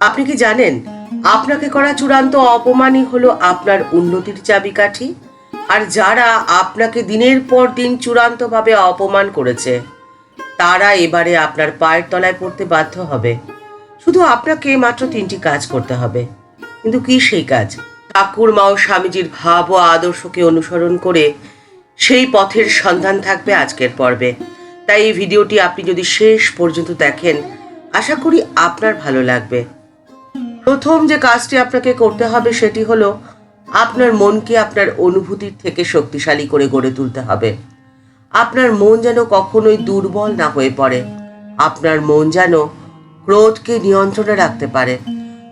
আপনি কি জানেন, আপনাকে করা চূড়ান্ত অপমানই হলো আপনার উন্নতির চাবিকাঠি? আর যারা আপনাকে দিনের পর দিন চূড়ান্তভাবে অপমান করেছে, তারা এবারে আপনার পায়ের তলায় পড়তে বাধ্য হবে। শুধু আপনাকে মাত্র তিনটি কাজ করতে হবে। কিন্তু কি সেই কাজ? ঠাকুর মা ও স্বামীজির ভাব ও আদর্শকে অনুসরণ করে সেই পথের সন্ধান থাকবে আজকের পর্বে। তাই এই ভিডিওটি আপনি যদি শেষ পর্যন্ত দেখেন, আশা করি আপনার ভালো লাগবে। প্রথম যে কাজটি আপনাকে করতে হবে সেটি হলো আপনার মনকে আপনার অনুভূতির থেকে শক্তিশালী করে গড়ে তুলতে হবে। আপনার মন যেন কখনোই দুর্বল না হয়ে পড়ে। আপনার মন যেন ক্রোধকে নিয়ন্ত্রণে রাখতে পারে।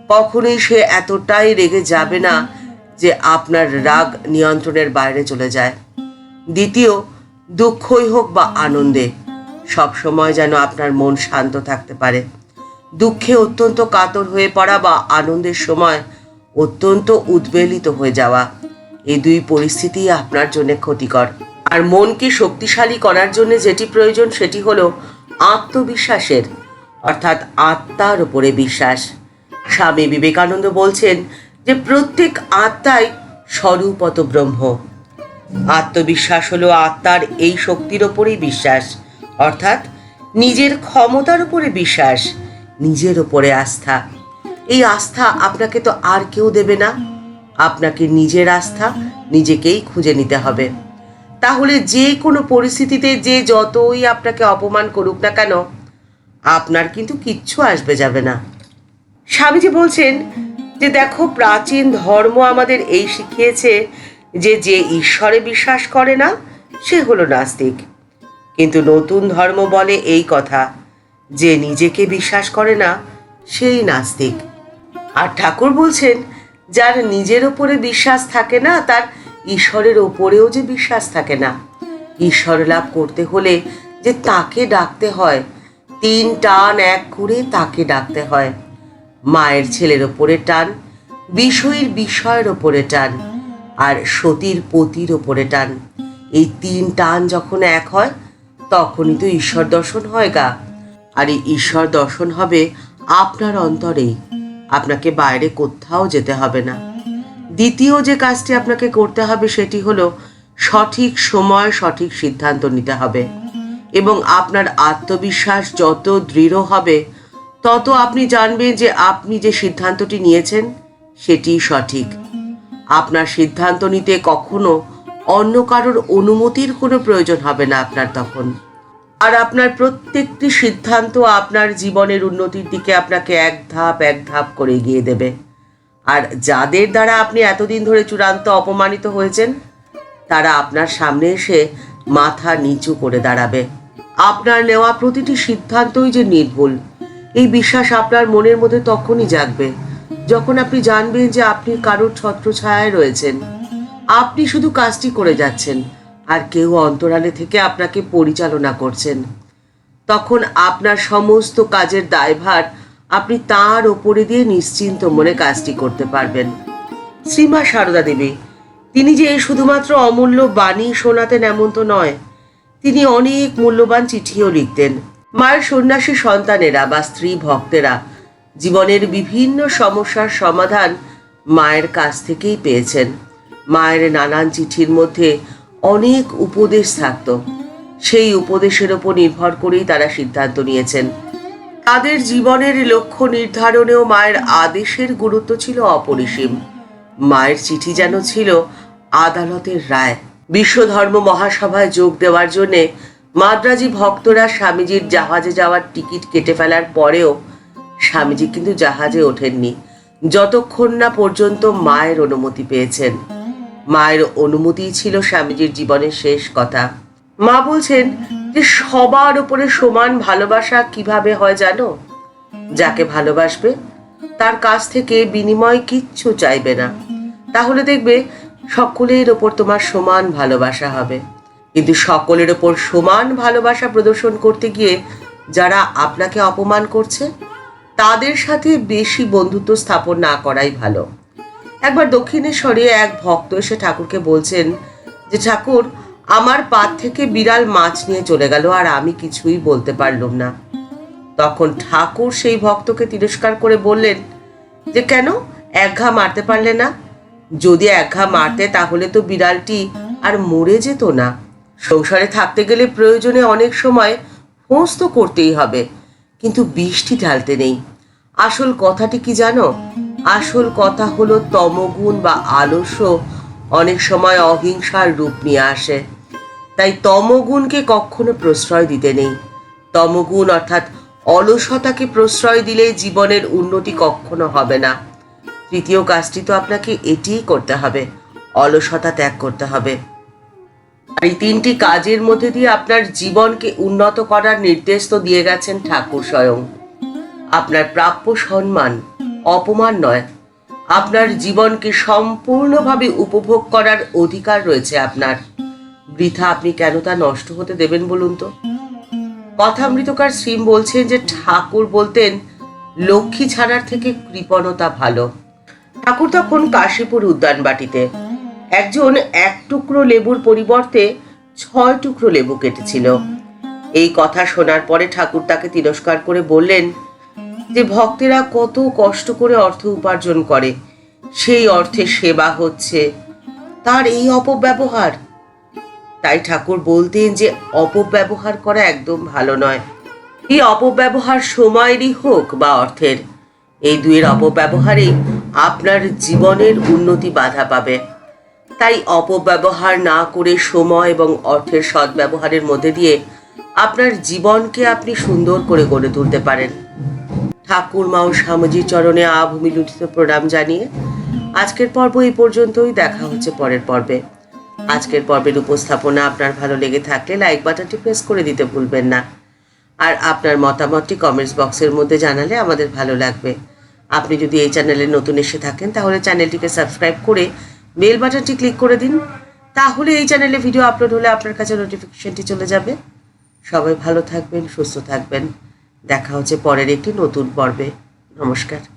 কখনোই সে এতটাই রেগে যাবে না যে আপনার রাগ নিয়ন্ত্রণের বাইরে চলে যায়। দ্বিতীয়, দুঃখই হোক বা আনন্দে, সবসময় যেন আপনার মন শান্ত থাকতে পারে। দুঃখে অত্যন্ত কাতর হয়ে পড়া বা আনন্দের সময় অত্যন্ত উদ্বেলিত হয়ে যাওয়া। এই দুই পরিস্থিতি আপনার জন্য ক্ষতিকর। আর মনকে শক্তিশালী করার জন্য যেটি প্রয়োজন সেটি হলো আত্মবিশ্বাসের, অর্থাৎ আত্মার উপরে বিশ্বাস। স্বামী বিবেকানন্দ বলছেন যে প্রত্যেক আত্মাই স্বরূপত ব্রহ্ম। আত্মবিশ্বাস হলো আত্মার এই শক্তির ওপরেই বিশ্বাস, অর্থাৎ নিজের ক্ষমতার উপরে বিশ্বাস। নিজের ওপরে আস্থা। এই আস্থা আপনাকে তো আর কেউ দেবে না। আপনাকে নিজের আস্থা নিজেকেই খুঁজে নিতে হবে। তাহলে যে কোনো পরিস্থিতিতে যে যতই আপনাকে অপমান করুক না কেন, আপনার কিন্তু কিচ্ছু আসবে যাবে না। স্বামীজি বলছেন যে, দেখো, প্রাচীন ধর্ম আমাদের এই শিখিয়েছে যে যে ঈশ্বরে বিশ্বাস করে না, সে হলো নাস্তিক। কিন্তু নতুন ধর্ম বলে এই কথা। যে নিজেকে বিশ্বাস করে না, সেই নাস্তিক। আর ঠাকুর বলছেন, যার নিজের ওপরে বিশ্বাস থাকে না, তার ঈশ্বরের ওপরেও যে বিশ্বাস থাকে না। ঈশ্বর লাভ করতে হলে যে তাকে ডাকতে হয়, তিন টান এক করে তাকে ডাকতে হয়। মায়ের ছেলের ওপরে টান, বিষয়ের বিষয়ের ওপরে টান, আর সতীর পতির ওপরে টান। এই তিন টান যখন এক হয়, তখনই তো ঈশ্বর দর্শন হয় গা। আর এই ঈশ্বর দর্শন হবে আপনার অন্তরেই আপনাকে বাইরে কোথাও যেতে হবে না। দ্বিতীয় যে কাজটি আপনাকে করতে হবে সেটি হলো সঠিক সময়, সঠিক সিদ্ধান্ত নিতে হবে। এবং আপনার আত্মবিশ্বাস যত দৃঢ় হবে, তত আপনি জানবেন যে আপনি যে সিদ্ধান্তটি নিয়েছেন, সেটি সঠিক। আপনার সিদ্ধান্ত নিতে কখনো অন্য কারোর অনুমতির কোনো প্রয়োজন হবে না আপনার তখন। আর আপনার প্রত্যেকটি সিদ্ধান্ত আপনার জীবনের উন্নতির দিকে আপনাকে এক ধাপ এক ধাপ করে এগিয়ে দেবে। আর যাদের দ্বারা আপনি এতদিন ধরে চূড়ান্ত অপমানিত হয়েছেন, তারা আপনার সামনে এসে মাথা নিচু করে দাঁড়াবে। আপনার নেওয়া প্রতিটি সিদ্ধান্তই যে নির্ভুল, এই বিশ্বাস আপনার মনের মধ্যে তখনই জাগবে, যখন আপনি জানবেন যে আপনি কারোর ছত্রছায়ায় রয়েছেন। আপনি শুধু কাজটি করে যাচ্ছেন আর কেউ অন্তরালে থেকে আপনাকে পরিচালনা করছেন। তখন আপনার সমস্ত কাজের দায়ভার আপনি তার ওপরে দিয়ে নিশ্চিন্ত মনে কাজটি করতে পারবেন। শ্রীমা সারদা দেবী, তিনি যে শুধুমাত্র অমূল্য বাণী শোনাতেন এমন তো নয়, তিনি অনেক মূল্যবান চিঠিও লিখতেন। মায়ের সন্ন্যাসী সন্তানেরা বা স্ত্রী ভক্তেরা জীবনের বিভিন্ন সমস্যার সমাধান মায়ের কাছ থেকেই পেয়েছেন। মায়ের নানান চিঠির মধ্যে অনেক উপদেশ থাকত। সেই উপদেশের ওপর নির্ভর করেই তারা সিদ্ধান্ত নিয়েছেন। তাদের জীবনের লক্ষ্য নির্ধারণেও মায়ের আদেশের গুরুত্ব ছিল অপরিসীম। মায়ের চিঠি যেন ছিল আদালতের রায়। বিশ্বধর্ম মহাসভায় যোগ দেওয়ার জন্যে মাদ্রাজি ভক্তরা স্বামীজির জাহাজে যাওয়ার টিকিট কেটে ফেলার পরেও স্বামীজি কিন্তু জাহাজে ওঠেননি। যতক্ষণ না পর্যন্ত মায়ের অনুমতি পেয়েছেন। মায়ের অনুমতিই ছিল স্বামীজির জীবনের শেষ কথা। মা বলছেন যে সবার উপরে সমান ভালোবাসা কীভাবে হয় জানো? যাকে ভালোবাসবে, তার কাছ থেকে বিনিময় কিচ্ছু চাইবে না। তাহলে দেখবে সকলের ওপর তোমার সমান ভালোবাসা হবে। কিন্তু সকলের ওপর সমান ভালোবাসা প্রদর্শন করতে গিয়ে যারা আপনাকে অপমান করছে, তাদের সাথে বেশি বন্ধুত্ব স্থাপন না করাই ভালো। একবার দক্ষিণেশ্বরে এক ভক্ত এসে ঠাকুরকে বলছেন যে, ঠাকুর, আমার পাত থেকে বিড়াল মাছ নিয়ে চলে গেল আর আমি কিছুই বলতে পারলাম না। তখন ঠাকুর সেই ভক্তকে তিরস্কার করে বললেন যে, কেন? এক ঘা মারতে পারলে না? যদি এক ঘা মারতে, তাহলে তো বিড়ালটি আর মরে যেত না। সংসারে থাকতে গেলে প্রয়োজনে অনেক সময় ফোঁস তো করতেই হবে, কিন্তু বৃষ্টি ঢালতে নেই। আসল কথাটি কি জানো? আসল কথা হলো তমগুণ বা আলস্য অনেক সময় অহিংসার রূপ নিয়ে আসে। তাই তমগুণকে কখনো প্রশ্রয় দিতে নেই। তমগুণ অর্থাৎ অলসতাকে প্রশ্রয় দিলে জীবনের উন্নতি কখনো হবে না। তৃতীয় কাজটি তো আপনাকে এটিই করতে হবে অলসতা ত্যাগ করতে হবে। আর এই তিনটি কাজের মধ্যে দিয়ে আপনার জীবনকে উন্নত করার নির্দেশ তো দিয়ে গেছেন ঠাকুর স্বয়ং। আপনার প্রাপ্য সম্মান অপমান নয়। আপনার জীবনকে সম্পূর্ণভাবে উপভোগ করার অধিকার রয়েছে আপনার। বৃথা, আপনি কেন তা নষ্ট হতে দেবেন বলুন তো? কথা কথামৃতকার শ্রীম বলছেন যে ঠাকুর বলতেন, লক্ষ্মী ছাড়ার থেকে কৃপণতা ভালো। ঠাকুর তখন কাশীপুর উদ্যানবাটিতে একজন এক টুকরো লেবুর পরিবর্তে ছয় টুকরো লেবু কেটেছিল। এই কথা শোনার পরে ঠাকুর তাকে তিরস্কার করে বললেন যে ভক্তেরা কত কষ্ট করে অর্থ উপার্জন করে, সেই অর্থে সেবা হচ্ছে। তার এই অপব্যবহার। তাই ঠাকুর বলতেন যে, অপব্যবহার করা একদম ভালো নয়। এই অপব্যবহার সময়েরই হোক বা অর্থের, এই দুয়ের অপব্যবহারেই আপনার জীবনের উন্নতি বাধা পাবে। তাই অপব্যবহার না করে সময় এবং অর্থের সদ্ব্যবহারের মধ্যে দিয়ে আপনার জীবনকে আপনি সুন্দর করে গড়ে তুলতে পারেন। ঠাকুর মা ও স্বামীজির চরণে আভূমি লুঠিত প্রণাম জানিয়ে আজকের পর্ব এই পর্যন্তই। দেখা হচ্ছে পরের পর্বে। আজকের পর্বের উপস্থাপনা আপনার ভালো লেগে থাকলে লাইক বাটনটি প্রেস করে দিতে ভুলবেন না। আর আপনার মতামতটি কমেন্টস বক্সের মধ্যে জানালে আমাদের ভালো লাগবে। আপনি যদি এই চ্যানেলে নতুন এসে থাকেন, তাহলে চ্যানেলটিকে সাবস্ক্রাইব করে বেল বাটনটি ক্লিক করে দিন। তাহলে এই চ্যানেলে ভিডিও আপলোড হলে আপনার কাছে নোটিফিকেশনটি চলে যাবে। সবাই ভালো থাকবেন, সুস্থ থাকবেন। দেখা হচ্ছে পরের একটি নতুন পর্বে। নমস্কার।